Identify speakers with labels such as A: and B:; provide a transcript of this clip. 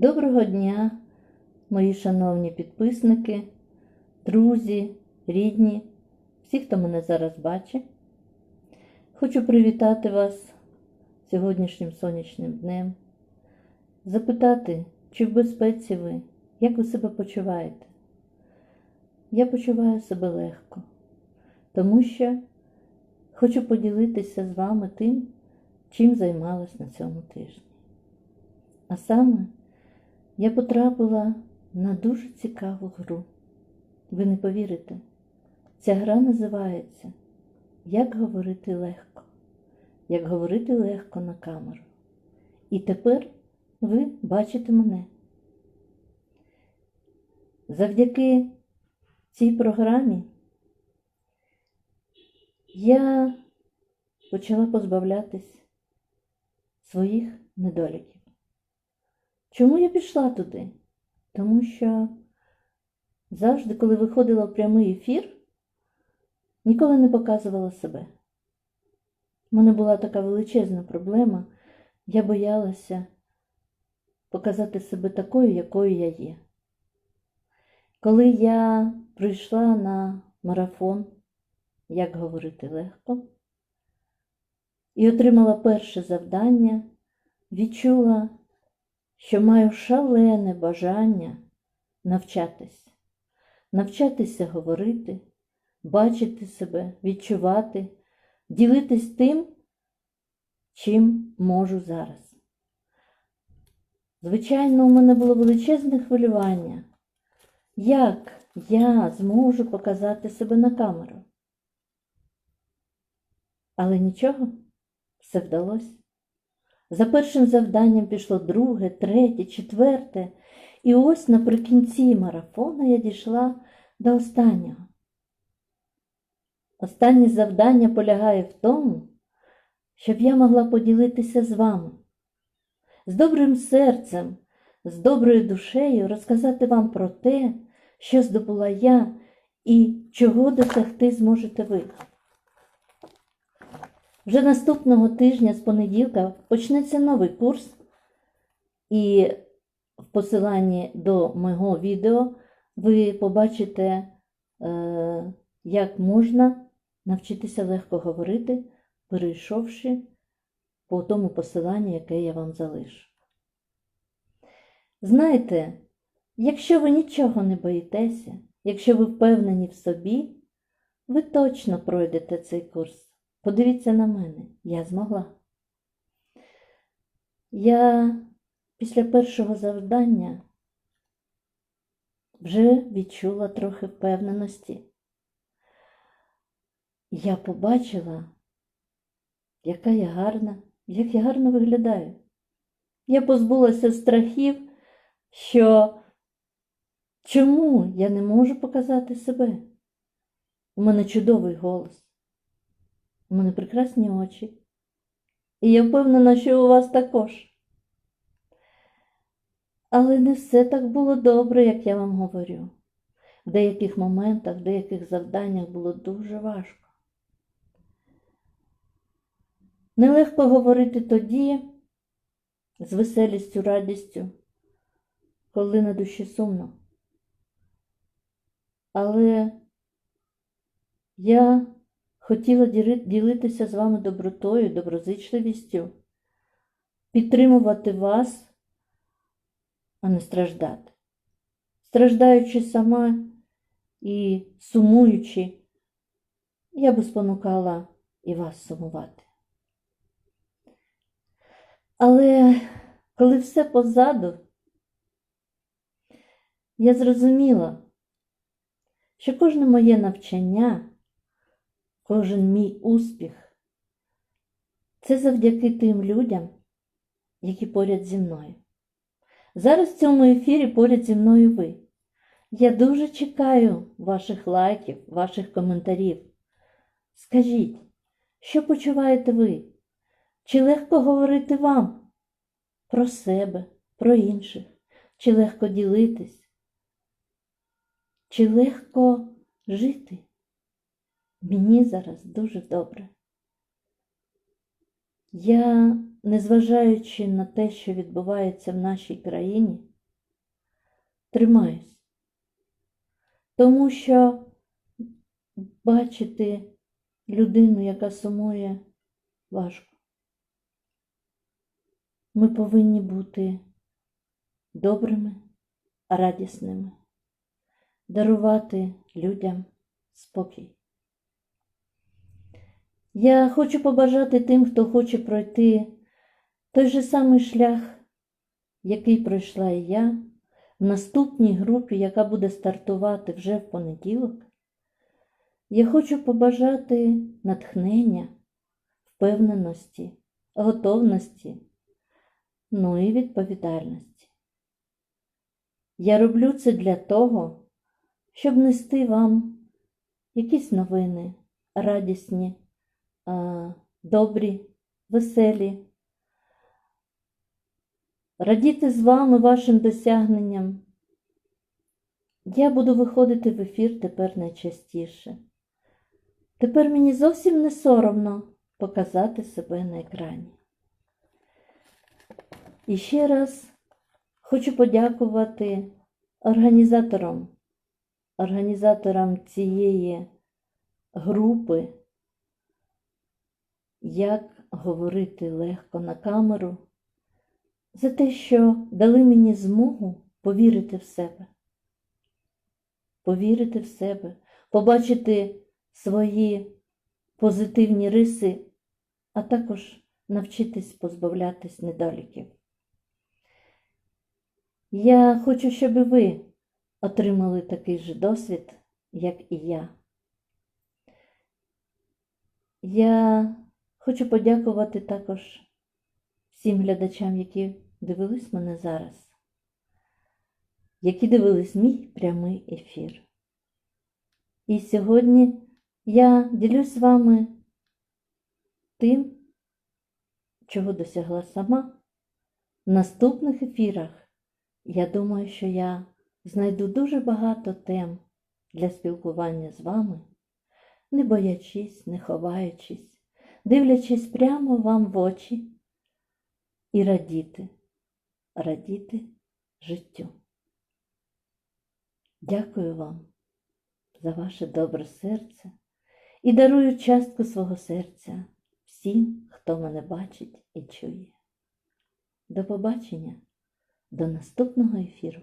A: Доброго дня, мої шановні підписники, друзі, рідні, всі, хто мене зараз бачить. Хочу привітати вас сьогоднішнім сонячним днем, запитати, чи в безпеці ви, як ви себе почуваєте. Я почуваю себе легко, тому що хочу поділитися з вами тим, чим займалась на цьому тижні. А саме я потрапила на дуже цікаву гру. Ви не повірите, ця гра називається Як говорити легко. Як говорити легко на камеру. І тепер ви бачите мене. Завдяки цій програмі я почала позбавлятись своїх недоліків. Чому я пішла туди? Тому що завжди, коли виходила в прямий ефір, ніколи не показувала себе. У мене була така величезна проблема, я боялася показати себе такою, якою я є. Коли я прийшла на марафон, як говорити легко, і отримала перше завдання, відчула що маю шалене бажання навчатись, навчатися говорити, бачити себе, відчувати, ділитись тим, чим можу зараз. Звичайно, у мене було величезне хвилювання. Як я зможу показати себе на камеру? Але нічого, все вдалося. За першим завданням пішло друге, третє, четверте. І ось наприкінці марафону я дійшла до останнього. Останнє завдання полягає в тому, щоб я могла поділитися з вами, з добрим серцем, з доброю душею розказати вам про те, що здобула я і чого досягти зможете ви. Вже наступного тижня з понеділка почнеться новий курс, і в посиланні до мого відео ви побачите, е, як можна навчитися легко говорити, перейшовши по тому посиланню, яке я вам залишу. Знаєте, якщо ви нічого не боїтеся, якщо ви впевнені в собі, ви точно пройдете цей курс. Подивіться на мене, я змогла. Я після першого завдання вже відчула трохи впевненості. Я побачила, яка я гарна, як я гарно виглядаю. Я позбулася страхів, що чому я не можу показати себе? У мене чудовий голос. У мене прекрасні очі. І я впевнена, що у вас також. Але не все так було добре, як я вам говорю. В деяких моментах, в деяких завданнях було дуже важко. Нелегко говорити тоді з веселістю, радістю, коли на душі сумно. Але я хотіла ділитися з вами добротою, доброзичливістю, підтримувати вас, а не страждати. Страждаючи сама і сумуючи, я би спонукала і вас сумувати. Але коли все позаду, я зрозуміла, що кожне моє навчання кожен мій успіх. Це завдяки тим людям, які поряд зі мною. Зараз в цьому ефірі поряд зі мною ви. Я дуже чекаю ваших лайків, ваших коментарів. Скажіть, що почуваєте ви? Чи легко говорити вам про себе, про інших? Чи легко ділитись? Чи легко жити? Мені зараз дуже добре. Я, незважаючи на те, що відбувається в нашій країні, тримаюсь. Тому що бачити людину, яка сумує, важко. Ми повинні бути добрими, радісними, дарувати людям спокій. Я хочу побажати тим, хто хоче пройти той же самий шлях, який пройшла і я, в наступній групі, яка буде стартувати вже в понеділок. Я хочу побажати натхнення, впевненості, готовності, ну і відповідальності. Я роблю це для того, щоб нести вам якісь новини, радісні, добрі, веселі, радіти з вами вашим досягненням. Я буду виходити в ефір тепер найчастіше. Тепер мені зовсім не соромно показати себе на екрані. І ще раз хочу подякувати організаторам, організаторам цієї групи, як говорити легко на камеру, за те, що дали мені змогу повірити в себе. Повірити в себе, побачити свої позитивні риси, а також навчитись позбавлятись недоліків. Я хочу, щоб ви отримали такий же досвід, як і я. Я хочу подякувати також всім глядачам, які дивились мене зараз, які дивились мій прямий ефір. І сьогодні я ділюсь з вами тим, чого досягла сама. В наступних ефірах я думаю, що я знайду дуже багато тем для спілкування з вами, не боячись, не ховаючись, дивлячись прямо вам в очі і радіти, радіти життю. Дякую вам за ваше добре серце і дарую частку свого серця всім, хто мене бачить і чує. До побачення, до наступного ефіру.